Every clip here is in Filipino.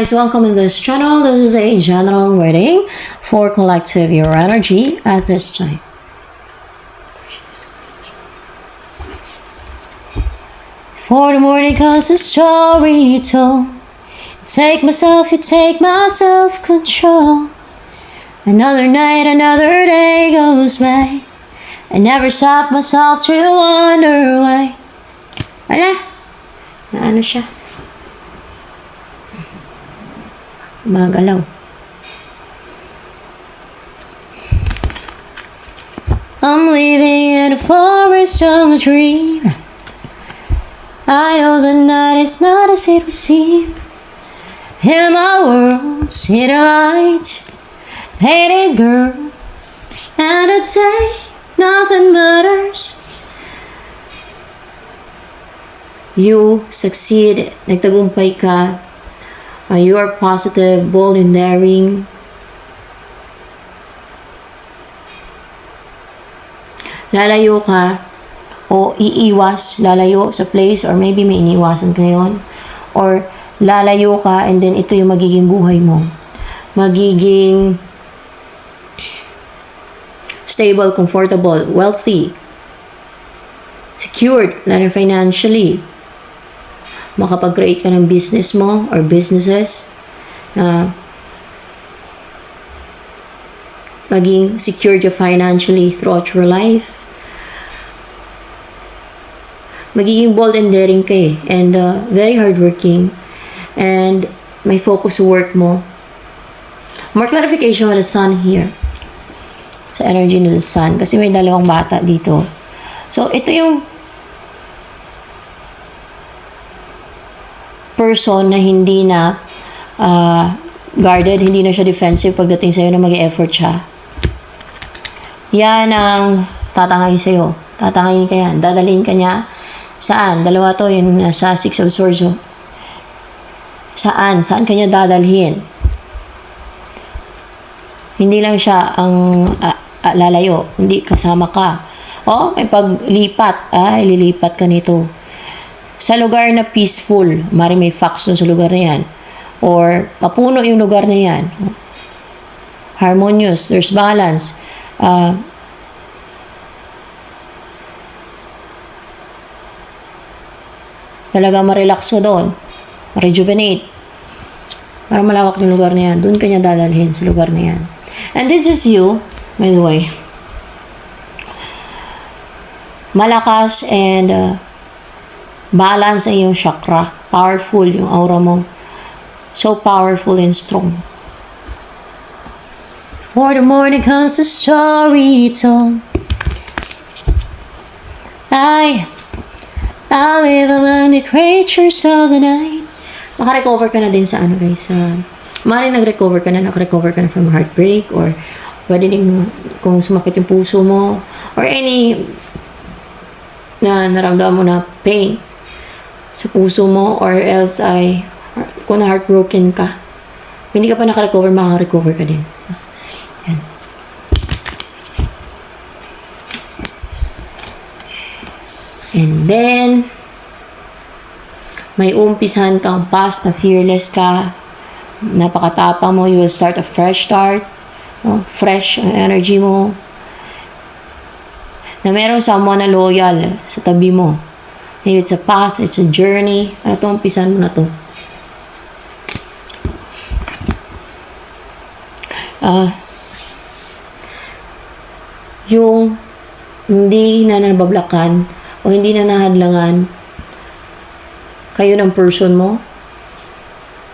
guys, welcome in this channel. This is a general reading for collective your energy at this time. For the morning comes a story told. Take myself, you take my self control. Another night, another day goes by. I never stop myself to wonder why. Na ano siya? Magalaw. I'm living in a forest of a dream. I know the night is not as it would seem. In my world, see the light, painted girl, and I'd say nothing matters. You succeed, nagtagumpay ka, Uh, you are positive, bold, and daring. Lalayo ka o iiwas, lalayo sa place or maybe may iniiwasan ka yun. Or lalayo ka and then ito yung magiging buhay mo. Magiging stable, comfortable, wealthy, secured, lalo financially makapag-create ka ng business mo or businesses na maging secured you financially throughout your life. Magiging bold and daring ka eh, and uh, very hardworking and may focus work mo. More clarification with the sun here. Sa energy ng sun. Kasi may dalawang bata dito. So, ito yung person na hindi na uh, guarded, hindi na siya defensive pagdating sa'yo na mag-effort siya. Yan ang tatangayin sa'yo. Tatangayin ka yan. Dadalhin ka niya. Saan? Dalawa to, yun sa Six of Swords. Oh. Saan? Saan kanya dadalhin? Hindi lang siya ang uh, uh, lalayo. Hindi kasama ka. Oh, may paglipat. Ay, lilipat ka nito sa lugar na peaceful, mari may facts sa lugar na yan, or mapuno yung lugar na yan, harmonious, there's balance, uh, talaga marelax ko doon, rejuvenate, para malawak yung lugar na yan, doon kanya dadalhin sa lugar na yan. And this is you, by the way, malakas and uh, balance ang iyong chakra. Powerful yung aura mo. So powerful and strong. For the morning comes a story told. I, I live among the creatures of the night. Makarecover ka na din sa ano guys, sa... Mari nag-recover ka na, nag-recover ka na from heartbreak or pwede din kung sumakit yung puso mo or any na naramdaman mo na pain sa puso mo or else ay kung heartbroken ka, hindi ka pa nakarecover, makaka-recover ka din. And then, may umpisan kang past na fearless ka, napakatapang mo, you will start a fresh start, no? fresh energy mo, na meron someone na loyal sa tabi mo, it's a path, it's a journey. Ano to, umpisan mo na to. Uh, yung hindi na nabablakan o hindi na nahadlangan kayo ng person mo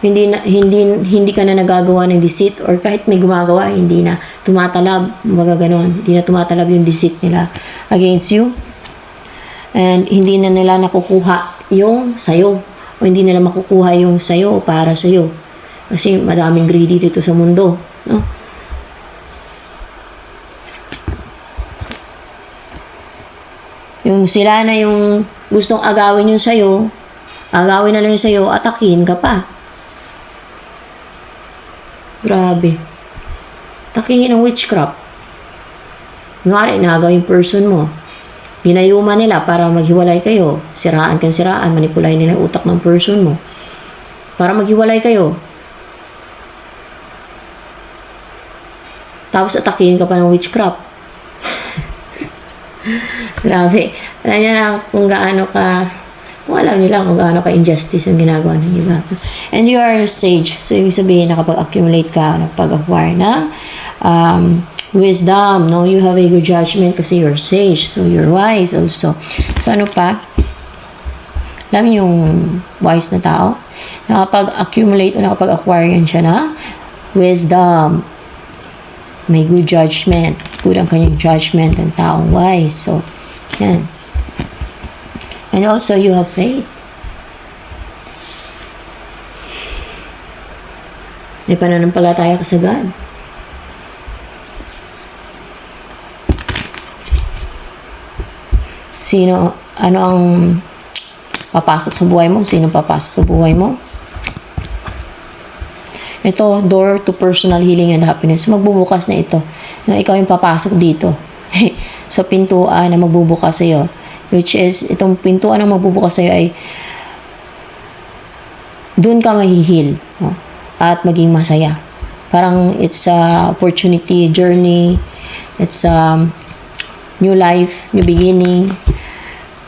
hindi na, hindi hindi ka na nagagawa ng deceit or kahit may gumagawa hindi na tumatalab mga ganon hindi na tumatalab yung deceit nila against you and hindi na nila nakukuha yung sayo o hindi nila makukuha yung sayo para sayo. Kasi madaming greedy dito sa mundo no? Yung sila na yung gustong agawin yung sayo agawin na lang yung sayo atakin ka pa. Grabe. Takihin ng witchcraft. Kunwari nagawin person mo Pinayuma nila para maghiwalay kayo. Siraan kang siraan, manipulay nila yung utak ng person mo. Para maghiwalay kayo. Tapos atakihin ka pa ng witchcraft. Grabe. Alam niya lang kung gaano ka kung alam niyo lang kung gaano ka injustice ang ginagawa ng iba. And you are a sage. So, ibig sabihin, nakapag-accumulate ka, nakapag-acquire ng um, wisdom. No? You have a good judgment kasi you're sage. So, you're wise also. So, ano pa? Alam yung wise na tao? Nakapag-accumulate o nakapag-acquire yan siya na wisdom. May good judgment. Good ang kanyang judgment ng taong wise. So, yan. And also, you have faith. May pananampalataya ka sa God. Sino, ano ang papasok sa buhay mo? Sino papasok sa buhay mo? Ito, door to personal healing and happiness. Magbubukas na ito. Na ikaw yung papasok dito. sa pintuan na magbubukas sa'yo. Which is, itong pintuan na magbubukas sa'yo ay doon ka mahihil. No? At maging masaya. Parang it's a opportunity, journey. It's a new life, new beginning,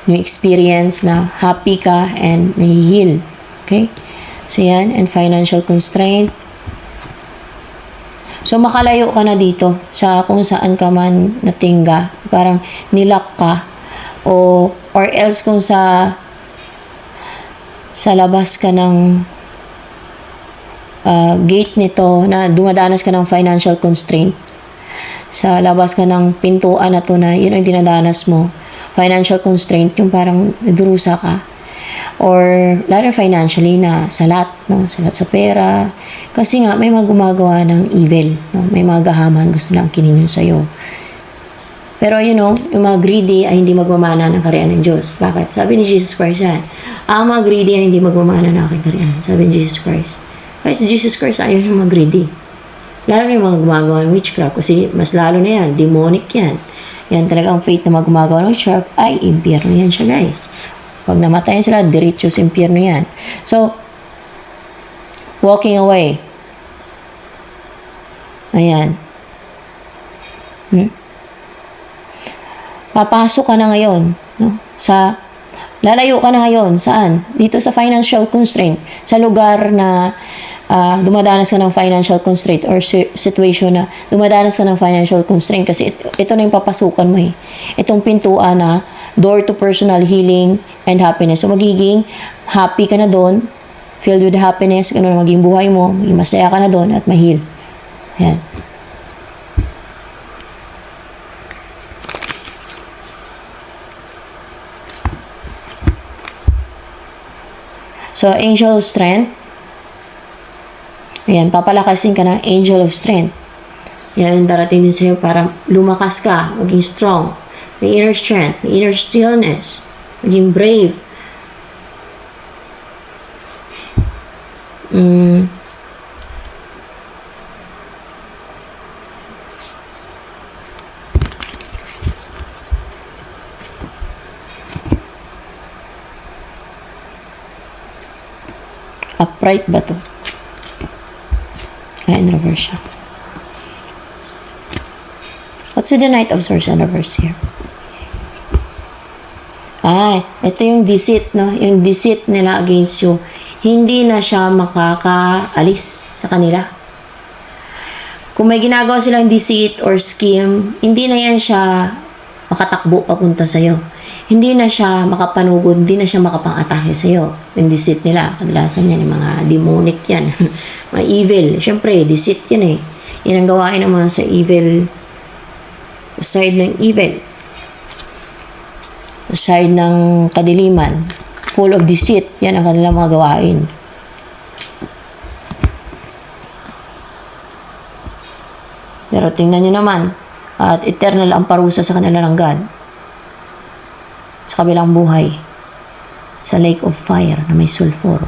new experience na happy ka and nahihil. Okay? So, yan. And financial constraint. So, makalayo ka na dito sa kung saan ka man natingga. Parang nilak ka. O, or else kung sa sa labas ka ng ah, gate nito na dumadanas ka ng financial constraint. Sa labas ka ng pintuan na to na yun ang dinadanas mo. Financial constraint, yung parang durusa ka or lalo financially na salat, no? Salat sa pera. Kasi nga, may mga gumagawa ng evil, no? May mga gahaman gusto lang kinin yun sa'yo. Pero you know, yung mga greedy ay hindi magmamana ng kariyan ng Diyos. Bakit? Sabi ni Jesus Christ yan. Ang mga greedy ay hindi magmamana ng aking kariyan. Sabi ni Jesus Christ. Kaya si Jesus Christ ayaw yung mga greedy. Lalo na yung mga gumagawa ng witchcraft kasi mas lalo na yan, demonic yan. Yan talaga ang faith na mga gumagawa ng witchcraft ay impyerno yan siya guys. Pag namatayan sila, diretso sa impyerno yan. So, walking away. Ayan. Hmm? Papasok ka na ngayon, no? Sa lalayo ka na ngayon saan? Dito sa financial constraint, sa lugar na ah, dumadanas ka ng financial constraint or si- situation na dumadanas ka ng financial constraint kasi it- ito na yung papasukan mo eh. Itong pintuan na door to personal healing and happiness. So magiging happy ka na doon, filled with happiness, ganun maging buhay mo, maging masaya ka na doon at mahil. Yan. So, angel strength. Ayan, papalakasin ka ng angel of strength. Yan darating din sa'yo para lumakas ka, maging strong. May inner strength, may inner stillness, maging brave. Mm. Upright ba to? Ay, in reverse siya. What's with the Knight of Swords in reverse here? Ay, ito yung deceit, no? Yung deceit nila against you. Hindi na siya makakaalis sa kanila. Kung may ginagawa silang deceit or scheme, hindi na yan siya makatakbo papunta sa'yo. Hindi na siya makapanugod, hindi na siya makapang-atake sa'yo. Yung deceit nila, kadalasan yan, yung mga demonic yan. mga evil. Siyempre, deceit yan eh. Yan ang gawain ng sa evil side ng evil side ng kadiliman, full of deceit, yan ang kanilang mga gawain. Pero tingnan nyo naman, at eternal ang parusa sa kanila ng God. Sa kabilang buhay, sa lake of fire na may sulfur.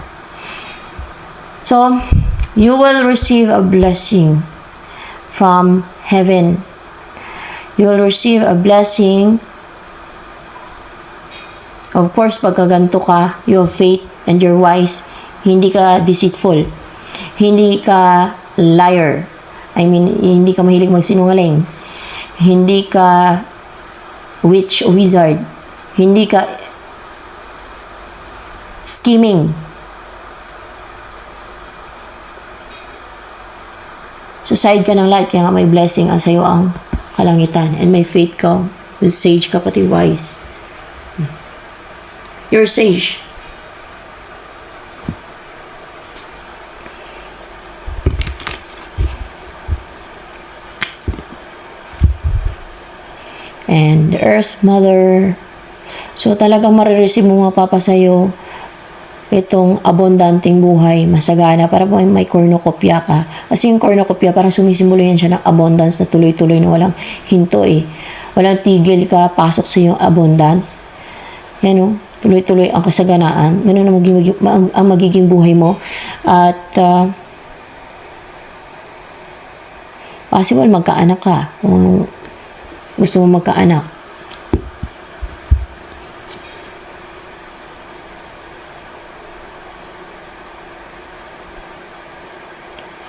So, you will receive a blessing from heaven. You will receive a blessing Of course, pagka ganito ka, you have faith and you're wise, hindi ka deceitful. Hindi ka liar. I mean, hindi ka mahilig magsinungaling. Hindi ka witch o wizard. Hindi ka scheming. Sa side ka ng light, kaya nga may blessing ang sa'yo ang kalangitan. And may faith ka, with sage ka pati wise. You're sage. And the Earth Mother. So talagang marireceive mo mapapa sa'yo itong abundanting buhay, masagana, para po may cornucopia ka. Kasi yung cornucopia, parang sumisimbolo yan siya ng abundance na tuloy-tuloy na walang hinto eh. Walang tigil ka, pasok sa yung abundance. Yan o, tuloy-tuloy ang kasaganaan. Ganun ang magiging, ang, ang magiging buhay mo. At, ah, possible magkaanak ka. Kung gusto mo magkaanak.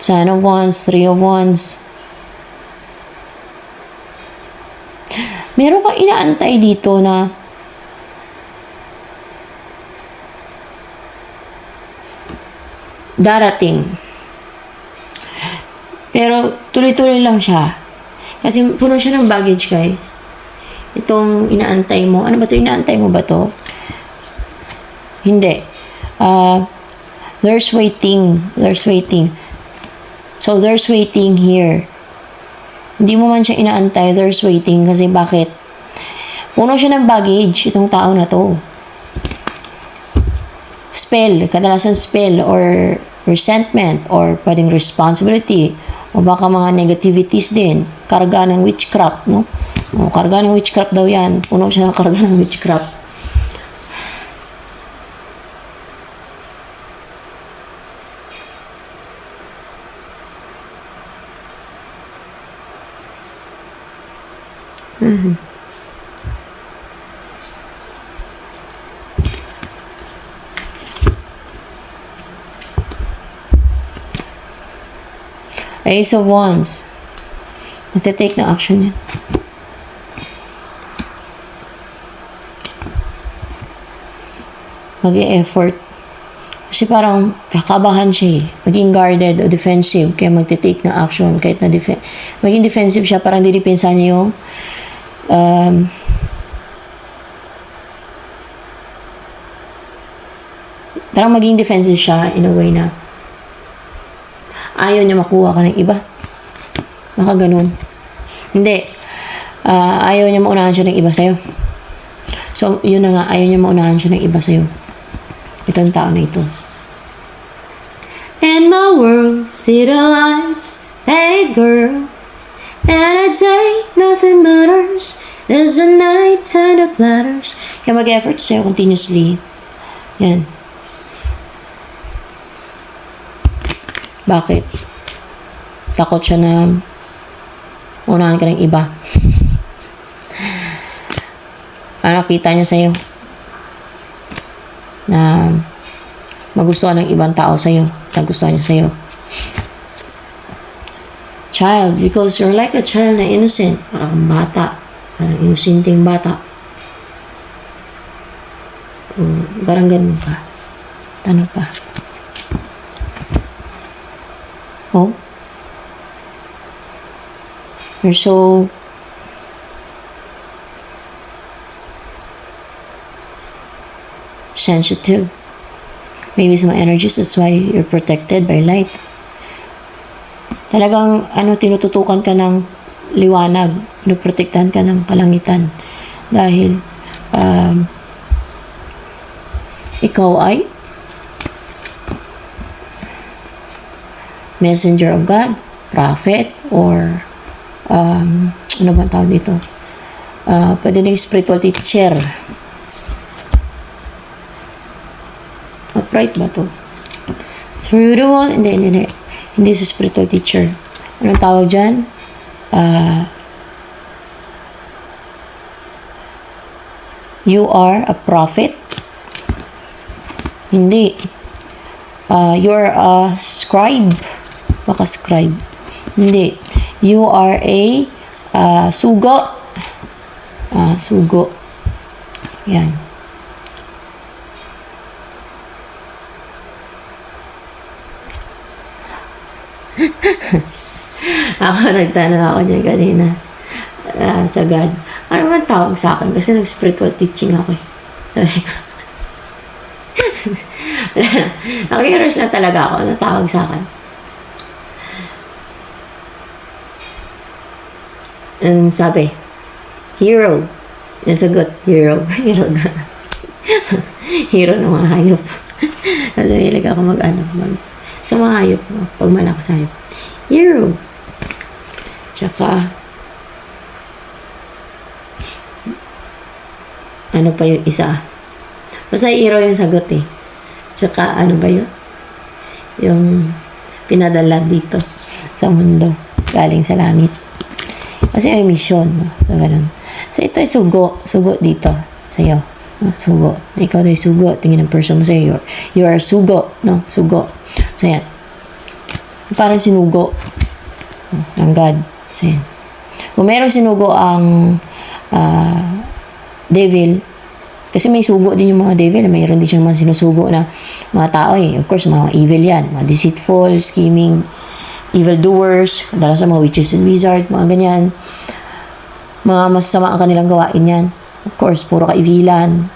Sign of Wands, Three of Wands. Meron kang inaantay dito na darating. Pero tuloy-tuloy lang siya. Kasi puno siya ng baggage, guys. Itong inaantay mo. Ano ba to? Inaantay mo ba to? Hindi. Uh, there's waiting. There's waiting. So, there's waiting here. Hindi mo man siya inaantay, there's waiting. Kasi bakit? Puno siya ng baggage, itong tao na to. Spell, kadalasan spell or resentment or pwedeng responsibility o baka mga negativities din. Karga ng witchcraft, no? O, karga ng witchcraft daw yan. Puno siya ng karga ng witchcraft. Ace of Wands. Matitake na action yan. mag effort Kasi parang kakabahan siya eh. Maging guarded o defensive. Kaya magte-take ng action kahit na defen maging defensive siya. Parang didepensa niya yung um, parang maging defensive siya in a way na ayaw niya makuha ka ng iba. Baka ganun. Hindi. Ah, ayaw niya maunahan siya ng iba sa'yo. So, yun na nga. Ayaw niya maunahan siya ng iba sa'yo. Itong tao na ito. And my world, see the lights, hey girl. And I'd say nothing matters. There's a night time that flatters. Kaya mag-effort sa'yo continuously. Yan. Bakit? Takot siya na unahan ka ng iba. Ano nakita niya sa'yo? Na magustuhan ng ibang tao sa'yo. Nagustuhan niya sa'yo. Child, because you're like a child na innocent. Parang bata. Parang inusinting bata. Um, parang ganun ka. Ano pa? Oh? You're so sensitive. Maybe some energies, that's why you're protected by light. Talagang, ano, tinututukan ka ng liwanag. Pinuprotektahan ka ng kalangitan. Dahil, um, ikaw ay messenger of God, prophet, or um, ano ba tawag dito? Uh, pwede din spiritual teacher. Upright ba to? Through the wall? Hindi. Hindi sa spiritual teacher. Anong tawag dyan? Uh, you are a prophet? Hindi. Uh, you're a scribe. Baka scribe. Hindi. You are a ah, sugo. Ah, sugo. Yan. Ako, nagtanong ako niya kanina. ah, sa God. Ano man tawag sa akin? Kasi nag-spiritual teaching ako eh. Sabi ko. Nakikiros na talaga ako na tawag sa akin. And sabi, hero. Nasagot, hero. Hero na. hero ng mga hayop. Kasi hilig ako mag, ano, mag, sa mga hayop, pag malak sa hayop. Hero. Tsaka, ano pa yung isa? Basta hero yung sagot eh. Tsaka, ano ba yun? Yung pinadala dito sa mundo, galing sa langit. Kasi may mission, no? So, ganun. So, ito ay sugo. Sugo dito. Sa'yo. No? Sugo. Ikaw ay sugo. Tingin ng person mo sa'yo. You're, you are sugo. No? Sugo. So, yan. Parang sinugo. Ng God. Yan. Kung meron sinugo ang ah, devil, kasi may sugo din yung mga devil. Mayroon din siyang mga sinusugo na mga tao eh. Of course, mga evil yan. Mga deceitful, scheming, evildoers, kadalasan mga witches and wizard, mga ganyan. Mga masasama ang kanilang gawain yan. Of course, puro kaibilan.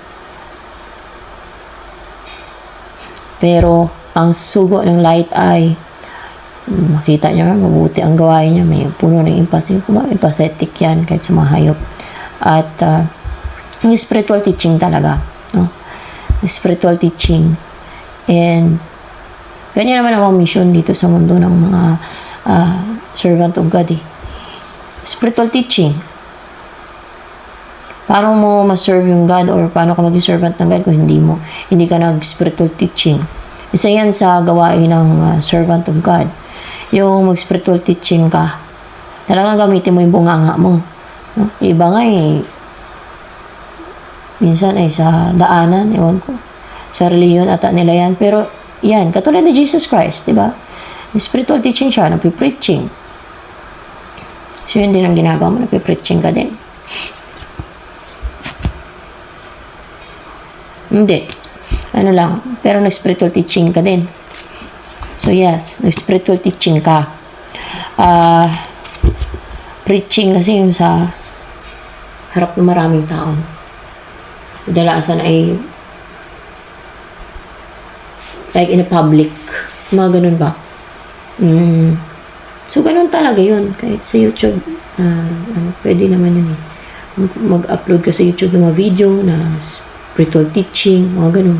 Pero, ang sugo ng light ay, makita niyo na, mabuti ang gawain niya. May puno ng empathy. Kuma- Empathetic yan kahit sa mga hayop. At, ah, yung spiritual teaching talaga. No? Spiritual teaching. And, ganyan naman ang mission dito sa mundo ng mga ah, servant of God eh. Spiritual teaching. Paano mo ma-serve yung God or paano ka maging servant ng God kung hindi mo, hindi ka nag-spiritual teaching. Isa yan sa gawain ng ah, servant of God. Yung mag-spiritual teaching ka. Talaga gamitin mo yung bunganga mo. No? Iba nga eh, minsan ay sa daanan, ewan ko. Sa reliyon ata nila yan. Pero yan, katulad ni Jesus Christ, di ba? Spiritual teaching siya, nagpi-preaching. So yun din ang ginagawa mo, nagpi-preaching ka din. Hindi. Ano lang, pero nag-spiritual teaching ka din. So yes, nag-spiritual teaching ka. Ah, preaching kasi yung sa harap ng maraming tao. Kadalasan ay like in a public. Mga ganun ba? Mm. So, ganun talaga yun. Kahit sa YouTube, na ano, pwede naman yun eh. Mag- Mag-upload ka sa YouTube ng mga video na spiritual teaching, mga ganun.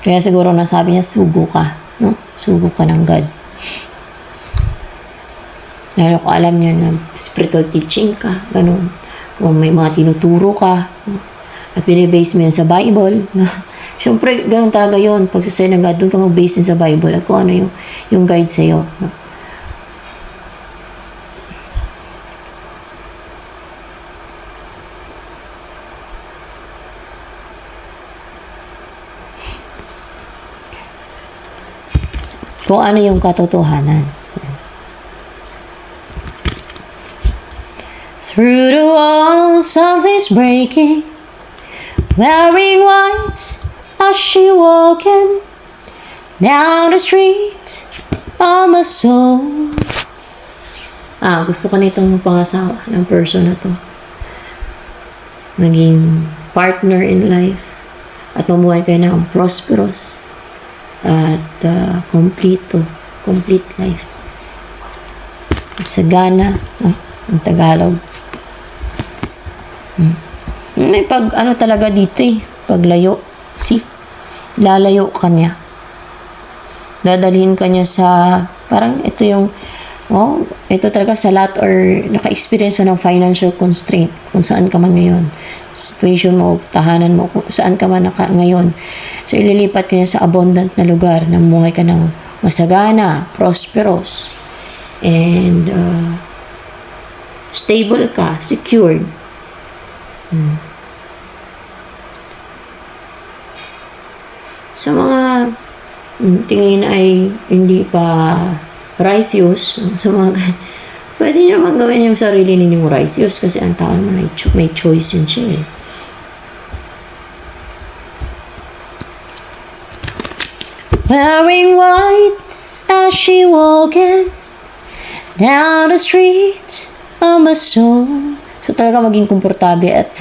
Kaya siguro nasabi niya, sugo ka. No? Sugo ka ng God. Lalo ko alam niya, nag-spiritual teaching ka, ganun. Kung may mga tinuturo ka, no? at binibase mo yan sa Bible, no? Siyempre, ganun talaga yun. Pag sa ng God, doon ka mag-base sa Bible at kung ano yung, yung guide sa'yo. No? Kung ano yung katotohanan. Through the walls, something's breaking. Wearing white as she walking down the street of my soul. Ah, gusto ko nitong pangasawa ng person na to. Maging partner in life at mamuhay kayo ng prosperous at uh, completo, complete life. Sagana, no? ang Tagalog. Hmm. May pag, ano talaga dito eh, paglayo. See? Lalayo ka niya. Dadalhin ka niya sa, parang ito yung, oh, ito talaga sa lahat or naka-experience ka ng financial constraint kung saan ka man ngayon. Situation mo, tahanan mo, kung saan ka man naka, ngayon. So, ililipat ka niya sa abundant na lugar na muhay ka ng masagana, prosperous, and uh, stable ka, secured. sa mga mm, tingin ay hindi pa righteous, sa mga pwede nyo naman gawin yung sarili ninyong righteous kasi ang tao naman ay cho- may choice yun siya eh. Wearing white as she walking down the streets of my soul. So talaga maging komportable at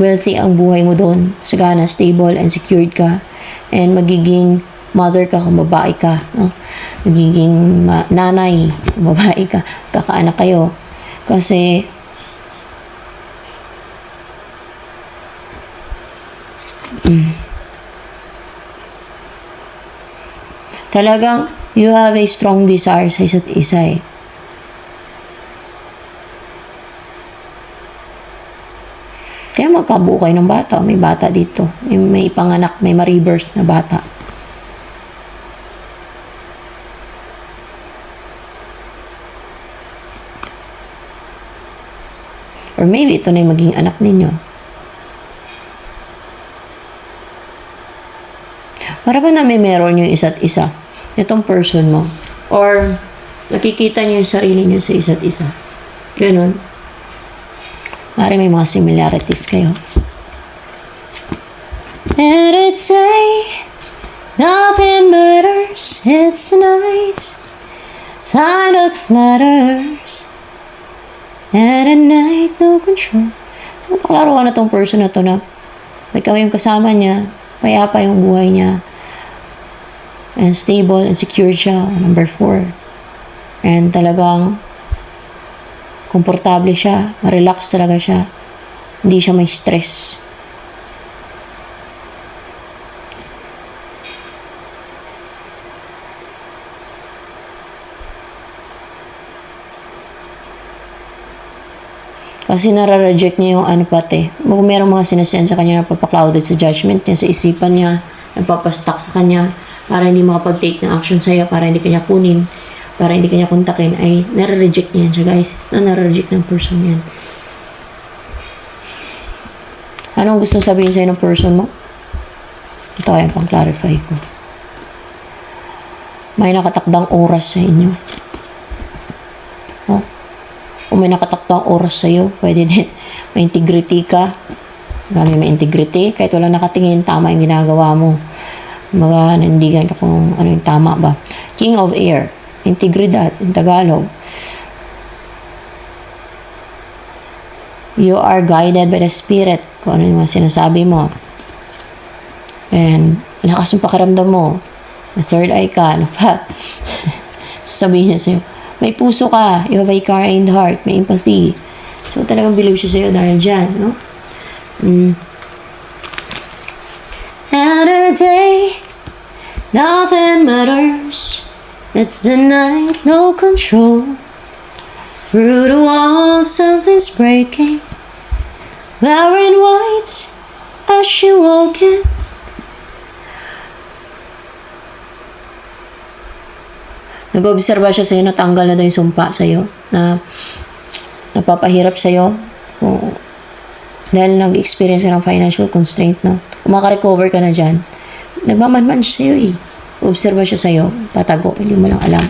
wealthy ang buhay mo doon. Sagana, stable and secured ka. And magiging mother ka kung babae ka. No? Magiging ma- nanay kung babae ka. Kakaanak kayo. Kasi talagang you have a strong desire sa isa't isa eh. Kaya magkabuo kayo ng bata. May bata dito. May, may panganak, may ma-reverse na bata. Or maybe ito na yung maging anak ninyo. Para ba namin meron yung isa't isa? Itong person mo. Or nakikita niyo yung sarili niyo sa isa't isa. Ganun. Mari may mga similarities kayo. And I'd say nothing matters. It's night time that flatters. At night, no control. So, nakalaro na tong person na to na ikaw yung kasama niya, payapa yung buhay niya, and stable and secure siya, number four. And talagang komportable siya, ma-relax talaga siya. Hindi siya may stress. Kasi nare-reject niya yung ano pati. Kung merong mga sinasend sa kanya na papaklouded sa judgment niya, sa isipan niya, nagpapastock sa kanya, para hindi makapag-take ng action sa'yo, para hindi kanya kunin, para hindi kanya kontakin, ay nare-reject niya yan siya guys. Na nare-reject ng person yan. Anong gusto sabihin sa'yo ng person mo? Ito kaya pang clarify ko. May nakatakdang oras sa inyo. Kung may nakatakdang oras sa'yo, pwede din. May integrity ka. Kami may integrity. Kahit wala nakatingin, tama yung ginagawa mo. Mga nandigan ka kung ano yung tama ba. King of Air. Integridad in Tagalog. You are guided by the Spirit. Kung ano yung mga sinasabi mo. And lakas ng pakiramdam mo. Na third eye ka. Ano pa? Sasabihin niya sa'yo, may puso ka. You have a kind heart. May empathy. So, talagang believe siya sa'yo dahil dyan, no? Mm. And a day, nothing matters. It's the night, no control. Through the walls, something's breaking. Wearing white as she walking. Nag-obserba siya sa'yo, natanggal na daw yung sumpa sa'yo, na napapahirap sa'yo kung dahil nag-experience ka ng financial constraint, no? Kung makarecover ka na dyan, nagmamanman sa'yo eh. Obserba siya sa'yo, patago, hindi mo lang alam.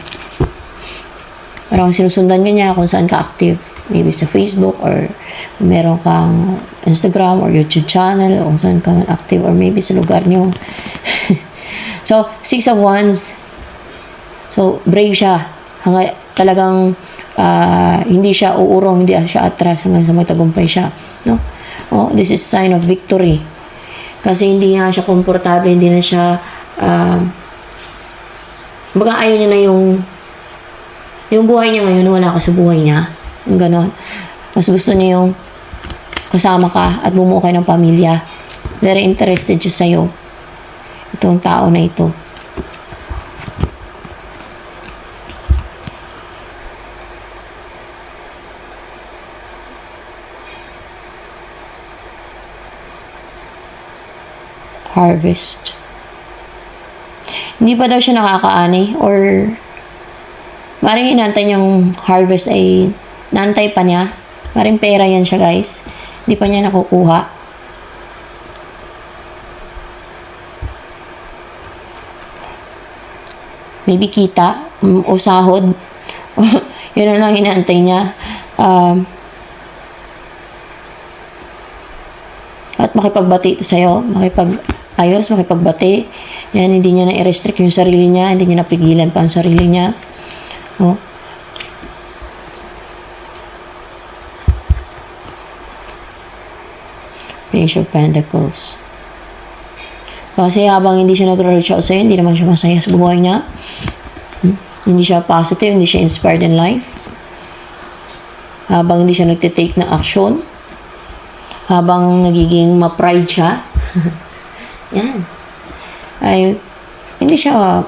Parang sinusundan ka niya kung saan ka active. Maybe sa Facebook or meron kang Instagram or YouTube channel o kung saan ka man active or maybe sa lugar niyo. so, Six of Wands, So, brave siya. Hangga, talagang ah, hindi siya uurong, hindi siya atras hanggang sa magtagumpay siya. No? Oh, this is sign of victory. Kasi hindi nga siya komportable, hindi na siya uh, baga ayaw niya na yung yung buhay niya ngayon, wala ka sa buhay niya. Yung ganon. Mas gusto niya yung kasama ka at bumuo kayo ng pamilya. Very interested siya sa'yo. Itong tao na ito. Harvest. Hindi pa daw siya nakakaani or maring inantay niyang harvest ay nantay pa niya. Maring pera yan siya guys. Hindi pa niya nakukuha. maybe kita mm, o sahod. Yun na lang inaantay niya. Um, at makipagbati ito sa'yo, makipag-ayos, makipagbati. Yan, hindi niya na i-restrict yung sarili niya, hindi niya napigilan pa ang sarili niya. Oh. Page of Pentacles. Kasi habang hindi siya nagre-reach out sa'yo, hindi naman siya masaya sa buhay niya. Hmm? Hindi siya positive, hindi siya inspired in life. Habang hindi siya nagtitake ng action. Habang nagiging ma-pride siya. Yan. Ay, hindi siya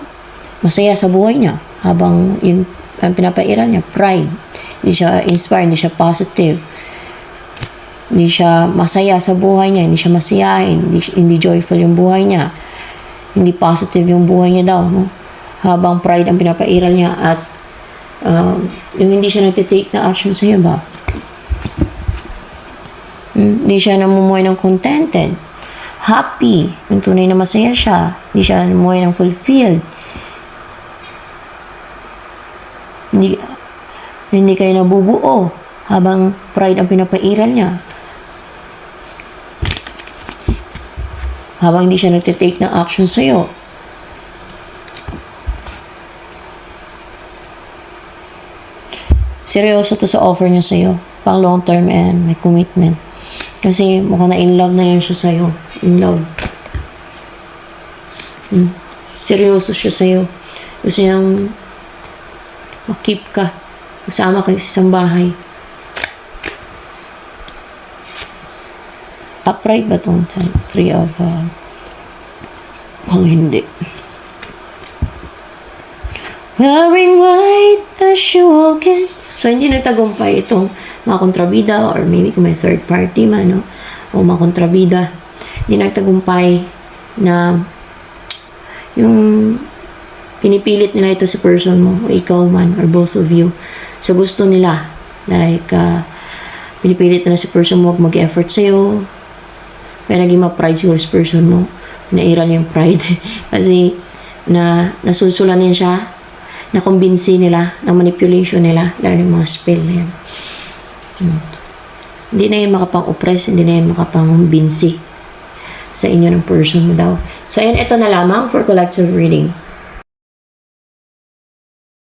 masaya sa buhay niya. Habang yung ang pinapairan niya, pride. Hindi siya inspired, hindi siya positive hindi siya masaya sa buhay niya, hindi siya masiyahin, hindi, hindi joyful yung buhay niya, hindi positive yung buhay niya daw, no? Habang pride ang pinapairal niya at um, yung hindi siya nagtitake na action sa ba? Hmm, Hindi siya namumuhay ng contented, happy, yung tunay na masaya siya, hindi siya namumuhay ng fulfilled, hindi, hindi kayo nabubuo habang pride ang pinapairal niya. habang hindi siya nagtitake ng action sa'yo. Seryoso to sa offer niya sa'yo. Pang long term and may commitment. Kasi mukhang na in love na yan siya sa'yo. In love. Hmm. Seryoso siya sa'yo. Gusto niyang makip ka. Kasama kayo sa isang bahay. Upright ba itong three of uh, oh, hindi. Wearing white as you walk in. So, hindi nagtagumpay itong mga kontrabida or maybe kung may third party man, no? O mga kontrabida. Hindi nagtagumpay na yung pinipilit nila ito sa person mo, o ikaw man, or both of you. So, gusto nila. Like, uh, pinipilit nila sa person mo, huwag mag-effort sa'yo, kaya naging ma-pride siguro sa person mo. Nairal yung pride. Kasi na nasusulanin siya, nakumbinsi nila, na manipulation nila, lalo yung mga spell na yan. Hmm. Hindi na yun makapang-oppress, hindi na yun makapang-binsi sa inyo ng person mo daw. So, ayan, ito na lamang for collective reading.